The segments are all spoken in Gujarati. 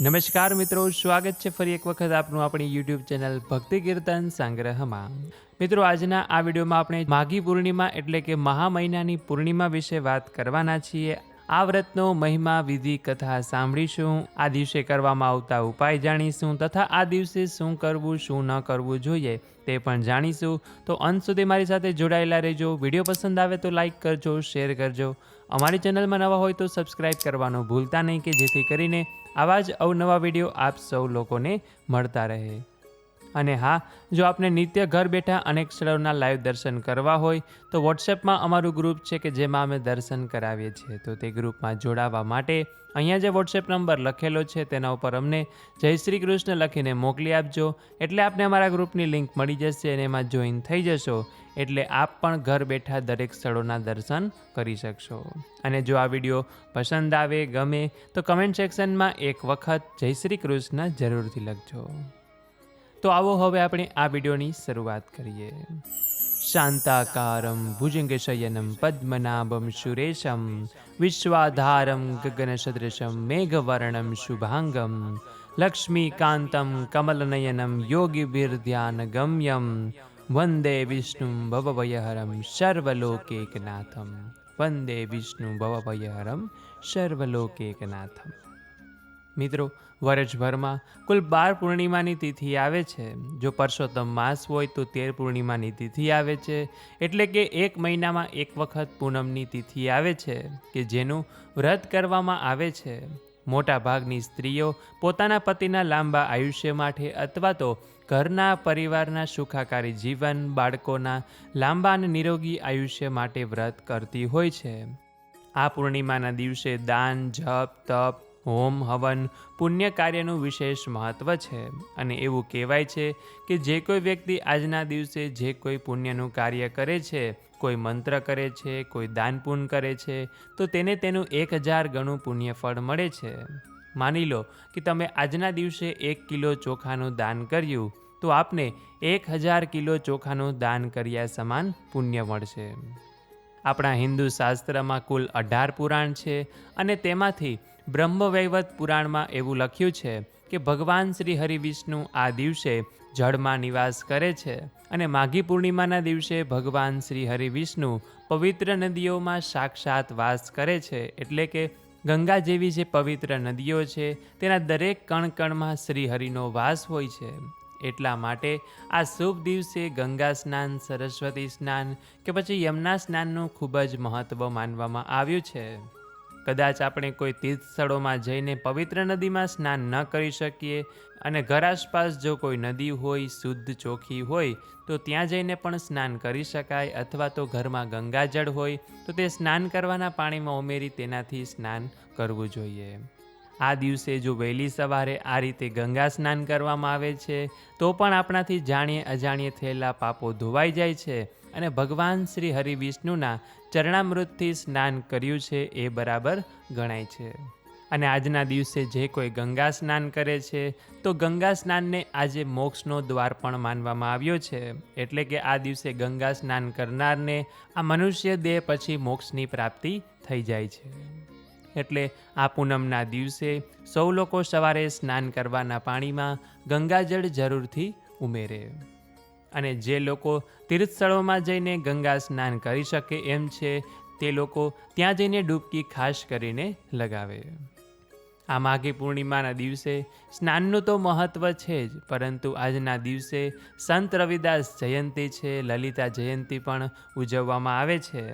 નમસ્કાર મિત્રો, સ્વાગત છે ફરી એક વખત આપનું આપણી યુટ્યુબ ચેનલ ભક્તિ કીર્તન સંગ્રહમાં. મિત્રો, આજના આ વિડીયોમાં આપણે માઘી પૂર્ણિમા એટલે કે મહા મહિનાની પૂર્ણિમા વિશે વાત કરવાના છીએ. આ વ્રતનો મહિમા, વિધિ, કથા સાંભળીશું. આ દિવસે કરવામાં આવતા ઉપાય જાણીશું તથા આ દિવસે શું કરવું, શું ન કરવું જોઈએ તે પણ જાણીશું. તો અંત સુધી મારી સાથે જોડાયેલા રહેજો. વીડિયો પસંદ આવે તો લાઇક કરજો, શેર કરજો. અમારી ચેનલમાં નવા હોય તો સબસ્ક્રાઈબ કરવાનું ભૂલતા નહીં કે જેથી કરીને આવા જ અવનવા વીડિયો આપ સૌ લોકોને મળતા રહે. અને હા, જો આપને નિત્ય ઘર બેઠા અનેક સ્થળોના લાઈવ દર્શન કરવા હોય, તો વોટ્સએપમાં અમારું ગ્રુપ છે કે જેમાં અમે દર્શન કરાવીએ છીએ. તો તે ગ્રુપમાં જોડાવા માટે અહીંયા જે વોટ્સએપ નંબર લખેલો છે, તેના ઉપર અમને જય શ્રી કૃષ્ણ લખીને મોકલી આપજો. એટલે આપને અમારા ગ્રુપની લિંક મળી જશે અને એમાં જોઈન થઈ જશો. એટલે આપ પણ ઘર બેઠા દરેક સ્થળોના દર્શન કરી શકશો. અને જો આ વીડિયો પસંદ આવે, ગમે, તો કમેન્ટ સેક્શનમાં એક વખત જય શ્રી કૃષ્ણ જરૂરથી લખજો. તો આવો હવે આપણે આ વિડીયોની શરૂઆત કરીએ શાંતાકારમ ભુજંગશયનમ પદ્મનાભમ સુરેશમ વિશ્વાધારમ ગગનસદૃશમ મેઘવર્ણમ શુભાંગમ લક્ષ્મીકાંતમ કમલનયનમ યોગીભિર્ધ્યાનગમ્યમ વંદે વિષ્ણુ ભવભયહરમ સર્વલોકેકનાથમ વંદે વિષ્ણુ ભવભયહરમ સર્વલોકેકનાથમ મિત્રો વર્ષભરમાં કુલ બાર પૂર્ણિમાની તિથિ આવે છે. જો પરસોત્તમ માસ હોય તો તેર પૂર્ણિમાની તિથિ આવે છે. એટલે કે એક મહિનામાં એક વખત પૂનમની તિથિ આવે છે, કે જેનું વ્રત કરવામાં આવે છે. મોટાભાગની સ્ત્રીઓ પોતાના પતિના લાંબા આયુષ્ય માટે અથવા તો ઘરના પરિવારના સુખાકારી જીવન, બાળકોના લાંબા અને નિરોગી આયુષ્ય માટે વ્રત કરતી હોય છે. આ પૂર્ણિમાના દિવસે દાન, જપ, તપ હોમ હવન. પુણ્ય કાર્યનું વિશેષ મહત્ત્વ છે. અને એવું કહેવાય છે કે જે કોઈ વ્યક્તિ આજના દિવસે જે કોઈ પુણ્યનું કાર્ય કરે છે, કોઈ મંત્ર કરે છે, કોઈ દાન પુણ્ય કરે છે, તો તેને તેનું એક હજાર ગણું પુણ્ય ફળ મળે છે. માની લો કે તમે આજના દિવસે એક કિલો ચોખાનું દાન કર્યું, તો આપને એક હજાર કિલો ચોખાનું દાન કર્યા સમાન પુણ્ય મળશે. આપણા હિન્દુ શાસ્ત્રમાં કુલ અઢાર પુરાણ છે અને તેમાંથી બ્રહ્મવૈવત પુરાણમાં એવું લખ્યું છે કે ભગવાન શ્રી હરિવિષ્ણુ આ દિવસે જળમાં નિવાસ કરે છે અને માઘી પૂર્ણિમાના દિવસે ભગવાન શ્રી હરિવિષ્ણુ પવિત્ર નદીઓમાં સાક્ષાત વાસ કરે છે. એટલે કે ગંગા જેવી જે પવિત્ર નદીઓ છે, તેના દરેક કણ કણમાં શ્રી હરિનો વાસ હોય છે. એટલા માટે આ શુભ દિવસે ગંગા સ્નાન, સરસ્વતી સ્નાન કે પછી યમુના સ્નાનનું ખૂબ જ મહત્ત્વ માનવામાં આવ્યું છે. કદાચ આપણે કોઈ તીર્થ સ્થળોમાં જઈને પવિત્ર નદીમાં સ્નાન ન કરી શકીએ અને ઘર આસપાસ જો કોઈ નદી હોય, શુદ્ધ ચોખ્ખી હોય, તો ત્યાં જઈને પણ સ્નાન કરી શકાય અથવા તો ઘરમાં ગંગાજળ હોય, તો તે સ્નાન કરવાના પાણીમાં ઉમેરી તેનાથી સ્નાન કરવું જોઈએ. આ દિવસે જો વહેલી સવારે આ રીતે ગંગા સ્નાન કરવામાં આવે છે, તો પણ આપણાથી જાણીએ અજાણીએ થયેલા પાપો ધોવાઈ જાય છે. અને ભગવાન શ્રી હરિ વિષ્ણુના ચરણામૃતથી સ્નાન કર્યું છે એ બરાબર ગણાય છે. અને આજના દિવસે જે કોઈ ગંગા સ્નાન કરે છે, તો ગંગા સ્નાનને આજે મોક્ષનો દ્વાર પણ માનવામાં આવ્યો છે. એટલે કે આ દિવસે ગંગા સ્નાન કરનારને આ મનુષ્ય દેહ પછી મોક્ષની પ્રાપ્તિ થઈ જાય છે. એટલે આ પૂનમના દિવસે સૌ લોકો સવારે સ્નાન કરવાના પાણીમાં ગંગાજળ જરૂરથી ઉમેરે. અને જે લોકો તીર્થ સ્થળોમાં જઈને ગંગા સ્નાન કરી શકે એમ છે, તે લોકો ત્યાં જઈને ડૂબકી ખાસ કરીને લગાવે. આ માઘી પૂર્ણિમાના દિવસે સ્નાનનું તો મહત્ત્વ છે જ, પરંતુ આજના દિવસે સંત રવિદાસ જયંતી છે, લલિતા જયંતી પણ ઉજવવામાં આવે છે.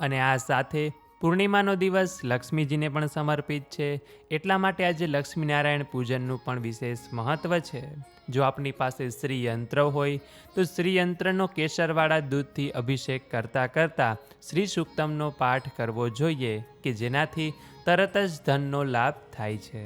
અને આ સાથે પૂર્ણિમાનો દિવસ લક્ષ્મીજીને પણ સમર્પિત છે, એટલા માટે આજે લક્ષ્મીનારાયણ પૂજનનું પણ વિશેષ મહત્ત્વ છે. જો આપની પાસે શ્રી યંત્ર હોય, તો શ્રી યંત્રનો કેસરવાળા દૂધથી અભિષેક કરતાં કરતાં શ્રી સુક્તમનો પાઠ કરવો જોઈએ કે જેનાથી તરત જ ધનનો લાભ થાય છે.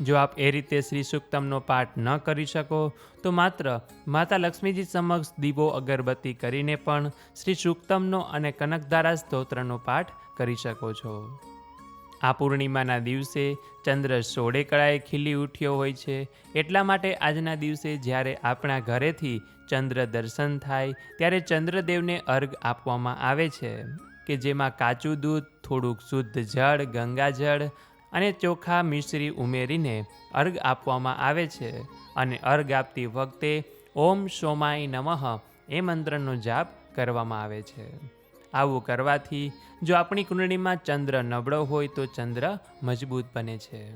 જો આપ એ રીતે શ્રી સુક્તમનો પાઠ ન કરી શકો, તો માત્ર માતા લક્ષ્મીજી સમક્ષ દીવો અગરબત્તી કરીને પણ શ્રી સુક્તમનો અને કનકધારા સ્તોત્રનો પાઠ કરી શકો છો. આ પૂર્ણિમાના દિવસે ચંદ્ર સોળે કળાએ ખીલી ઉઠ્યો હોય છે. એટલા માટે આજના દિવસે જ્યારે આપણા ઘરેથી ચંદ્ર દર્શન થાય, ત્યારે ચંદ્રદેવને અર્ઘ આપવામાં આવે છે, કે જેમાં કાચું દૂધ, થોડુંક શુદ્ધ જળ ગંગાજળ અને ચોખા મિશ્રી ઉમેરીને અર્ઘ આપવામાં આવે છે. અને અર્ઘ આપતી વખતે ઓમ સોમાય નમઃ એ મંત્રનો જાપ કરવામાં આવે છે. આવું કરવાથી જો આપણી કુંડળીમાં ચંદ્ર નબળો હોય તો ચંદ્ર મજબૂત બને છે.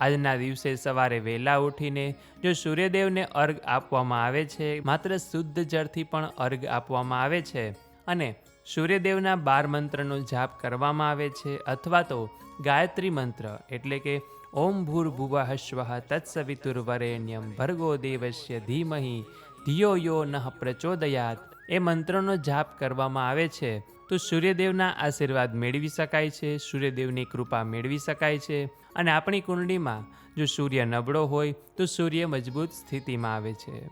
આજના દિવસે સવારે વહેલા ઉઠીને જો સૂર્યદેવને અર્ઘ આપવામાં આવે છે, માત્ર શુદ્ધ જળથી પણ અર્ઘ આપવામાં આવે છે અને સૂર્યદેવના બાર મંત્રનો જાપ કરવામાં આવે છે અથવા તો ગાયત્રી મંત્ર એટલે કે ઓમ ભૂર્ભુવઃ હશ્વ તત્સવિતુર્વરેણ્યમ ભર્ગો દેવસ્ય ધીમહી, ધિયો યો નઃ પ્રચોદયાત. એ મંત્રનો જાપ કરવામાં આવે છે, તો સૂર્યદેવના આશીર્વાદ મેળવી શકાય છે, સૂર્યદેવની કૃપા મેળવી શકાય છે અને આપણી કુંડળીમાં જો સૂર્ય નબળો હોય, તો સૂર્ય મજબૂત સ્થિતિમાં આવે છે.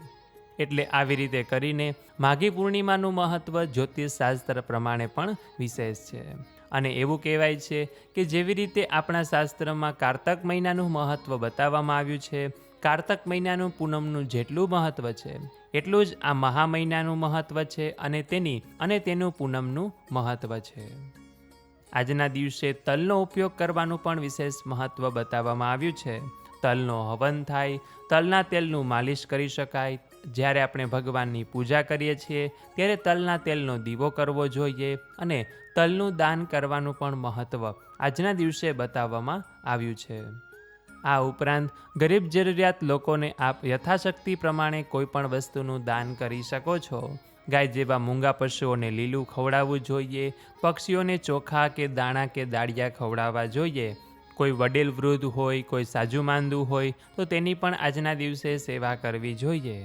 એટલે આવી રીતે કરીને માઘી પૂર્ણિમાનું મહત્ત્વ જ્યોતિષશાસ્ત્ર પ્રમાણે પણ વિશેષ છે. અને એવું કહેવાય છે કે જેવી રીતે આપણા શાસ્ત્રમાં કારતક મહિનાનું મહત્ત્વ બતાવવામાં આવ્યું છે, કારતક મહિનાનું પૂનમનું જેટલું મહત્ત્વ છે એટલું જ આ મહા મહિનાનું મહત્ત્વ છે અને તેની અને તેનું પૂનમનું મહત્ત્વ છે. આજના દિવસે તલનો ઉપયોગ કરવાનું પણ વિશેષ મહત્ત્વ બતાવવામાં આવ્યું છે. તલનો હવન થાય, તલના તેલનું માલિશ કરી શકાય. જ્યારે આપણે ભગવાનની પૂજા કરીએ છીએ, ત્યારે તલના તેલનો દીવો કરવો જોઈએ અને તલનું દાન કરવાનું પણ મહત્ત્વ આજના દિવસે બતાવવામાં આવ્યું છે. આ ઉપરાંત ગરીબ જરૂરિયાત લોકોને આપ યથાશક્તિ પ્રમાણે કોઈપણ વસ્તુનું દાન કરી શકો છો. ગાય જેવા મૂંગા પશુઓને લીલું ખવડાવવું જોઈએ, પક્ષીઓને ચોખા કે દાણા કે દાળિયા ખવડાવવા જોઈએ. કોઈ વડીલ વૃદ્ધ હોય, કોઈ સાજુ માંદું હોય, તો તેની પણ આજના દિવસે સેવા કરવી જોઈએ.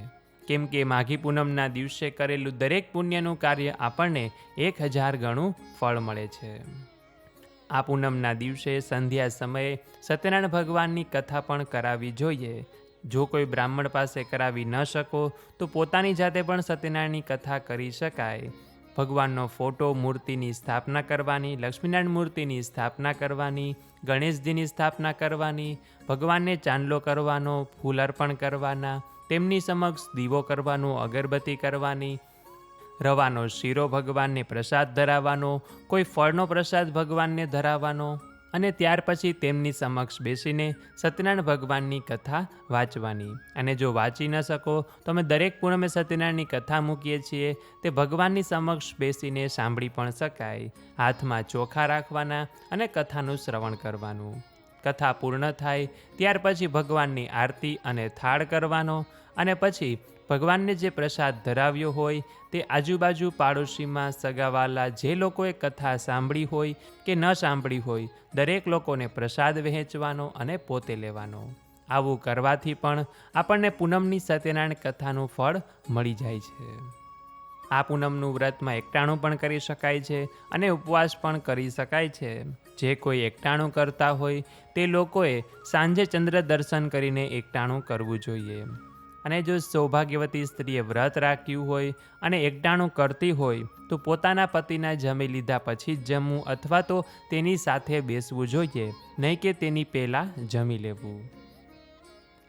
કેમ કે માઘી પૂનમના દિવસે કરેલું દરેક પુણ્યનું કાર્ય આપણને એક હજાર ગણું ફળ મળે છે. આ પૂનમના દિવસે સંધ્યા સમયે સત્યનારાયણ ભગવાનની કથા પણ કરાવી જોઈએ. જો કોઈ બ્રાહ્મણ પાસે કરાવી ન શકો, તો પોતાની જાતે પણ સત્યનારાયણની કથા કરી શકાય. ભગવાનનો ફોટો મૂર્તિની સ્થાપના કરવાની, લક્ષ્મીનારાયણ મૂર્તિની સ્થાપના કરવાની, ગણેશજીની સ્થાપના કરવાની, ભગવાનને ચાંદલો કરવાનો, ફૂલ અર્પણ કરવાના, તેમની સમક્ષ દીવો કરવાનો, અગરબત્તી કરવાની રવાનો શીરો ભગવાનને પ્રસાદ ધરાવવાનો, કોઈ ફળનો પ્રસાદ ભગવાનને ધરાવવાનો અને ત્યાર પછી તેમની સમક્ષ બેસીને સત્યનારાયણ ભગવાનની કથા વાંચવાની. અને જો વાંચી ન શકો, તો અમે દરેક પૂર્ણમે સત્યનારાયણની કથા મૂકીએ છીએ. તે ભગવાનની સમક્ષ બેસીને સાંભળી પણ શકાય. હાથમાં ચોખા રાખવાના અને કથાનું શ્રવણ કરવાનું. કથા પૂર્ણ થાય, ત્યાર પછી ભગવાનની આરતી અને થાળ કરવાનો અને પછી ભગવાનને જે પ્રસાદ ધરાવ્યો હોય, તે આજુબાજુ પાડોશીમાં સગાવાલા જે લોકોએ કથા સાંભળી હોય કે ન સાંભળી હોય, દરેક લોકોને પ્રસાદ વહેંચવાનો અને પોતે લેવાનો. આવું કરવાથી પણ આપણને પૂનમની સત્યનારાયણ કથાનું ફળ મળી જાય છે. આ પૂનમનું વ્રતમાં એકટાણું પણ કરી શકાય છે અને ઉપવાસ પણ કરી શકાય છે. જે કોઈ એકટાણું કરતા હોય, તે લોકોએ સાંજે ચંદ્ર દર્શન કરીને એકટાણું કરવું જોઈએ. અને જો સૌભાગ્યવતી સ્ત્રીએ વ્રત રાખ્યું હોય અને એકટાણું કરતી હોય, તો પોતાના પતિના જમી લીધા પછી જ જમવું અથવા તો તેની સાથે બેસવું જોઈએ, નહીં કે તેની પહેલાં જમી લેવું.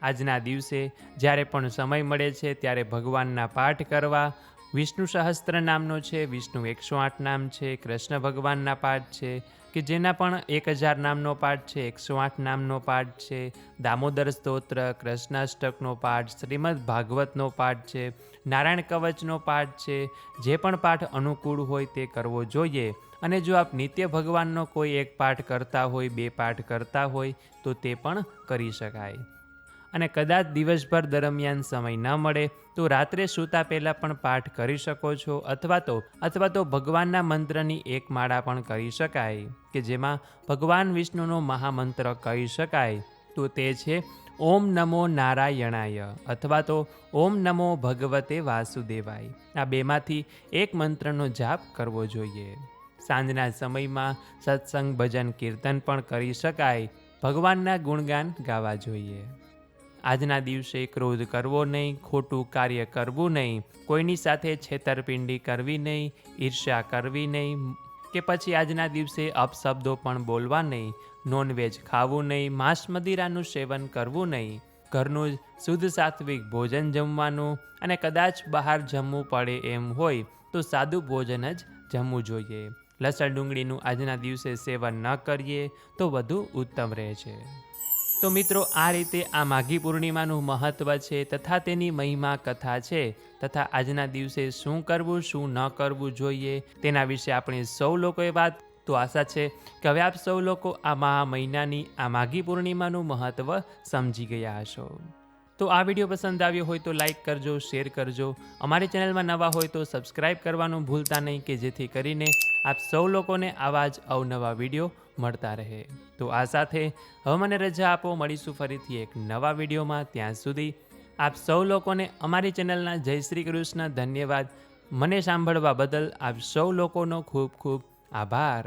આજના દિવસે જ્યારે પણ સમય મળે છે, ત્યારે ભગવાનના પાઠ કરવા, વિષ્ણુ સહસ્ત્ર નામનો છે, વિષ્ણુ એકસો આઠ નામ છે, કૃષ્ણ ભગવાનના પાઠ છે કે જેના પણ એક હજાર નામનો પાઠ છે, એકસો આઠ નામનો પાઠ છે, દામોદર સ્તોત્ર, કૃષ્ણાષ્ટકનો પાઠ, શ્રીમદ ભાગવતનો પાઠ છે, નારાયણ કવચનો પાઠ છે, જે પણ પાઠ અનુકૂળ હોય તે કરવો જોઈએ. અને જો આપ નિત્ય ભગવાનનો કોઈ એક પાઠ કરતા હોય, બે પાઠ કરતા હોય, તો તે પણ કરી શકાય. અને કદાચ દિવસભર દરમિયાન સમય ન મળે, તો રાત્રે સૂતા પહેલાં પણ પાઠ કરી શકો છો અથવા તો અથવા તો ભગવાનના મંત્રની એક માળા પણ કરી શકાય, કે જેમાં ભગવાન વિષ્ણુનો મહામંત્ર કહી શકાય. તો તે છે, ઓમ નમો નારાયણાય અથવા તો ઓમ નમો ભગવતે વાસુદેવાય. આ બેમાંથી એક મંત્રનો જાપ કરવો જોઈએ. સાંજના સમયમાં સત્સંગ ભજન કીર્તન પણ કરી શકાય. ભગવાનના ગુણગાન ગાવા જોઈએ. આજના દિવસે ક્રોધ કરવો નહીં, ખોટું કાર્ય કરવું નહીં, કોઈની સાથે છેતરપિંડી કરવી નહીં, ઈર્ષ્યા કરવી નહીં, કે પછી આજના દિવસે અપશબ્દો પણ બોલવા નહીં, નોનવેજ ખાવું નહીં, માંસ મદિરાનું સેવન કરવું નહીં, ઘરનું જ શુદ્ધ સાત્વિક ભોજન જમવાનું અને કદાચ બહાર જમવું પડે એમ હોય તો સાદું ભોજન જ જમવું જોઈએ. લસણ ડુંગળીનું આજના દિવસે સેવન ન કરીએ તો વધુ ઉત્તમ રહે છે. તો મિત્રો, આ રીતે આ માઘી પૂર્ણિમાનું મહત્ત્વ છે તથા તેની મહિમા કથા છે તથા આજના દિવસે શું કરવું, શું ન કરવું જોઈએ તેના વિશે આપણે સૌ લોકોએ વાત તો આશા છે કે હવે આપ સૌ લોકો આ મહા મહિનાની, આ માઘી પૂર્ણિમાનું મહત્ત્વ સમજી ગયા હશો. તો આ વીડિયો પસંદ આવ્યો હોય તો લાઇક કરજો, શેર કરજો. અમારી ચેનલમાં નવા હોય તો સબસ્ક્રાઇબ કરવાનું ભૂલતા નહીં કે જેથી કરીને આપ સૌ લોકોને આવા જ અવનવા વીડિયો મળતા રહે. તો આ સાથે હવે મને રજા આપો. મળીશું ફરીથી એક નવા વિડીયોમાં. ત્યાં સુધી આપ સૌ લોકોને અમારી ચેનલના જય શ્રી કૃષ્ણ. ધન્યવાદ. મને સાંભળવા બદલ આપ સૌ લોકોનો ખૂબ ખૂબ આભાર.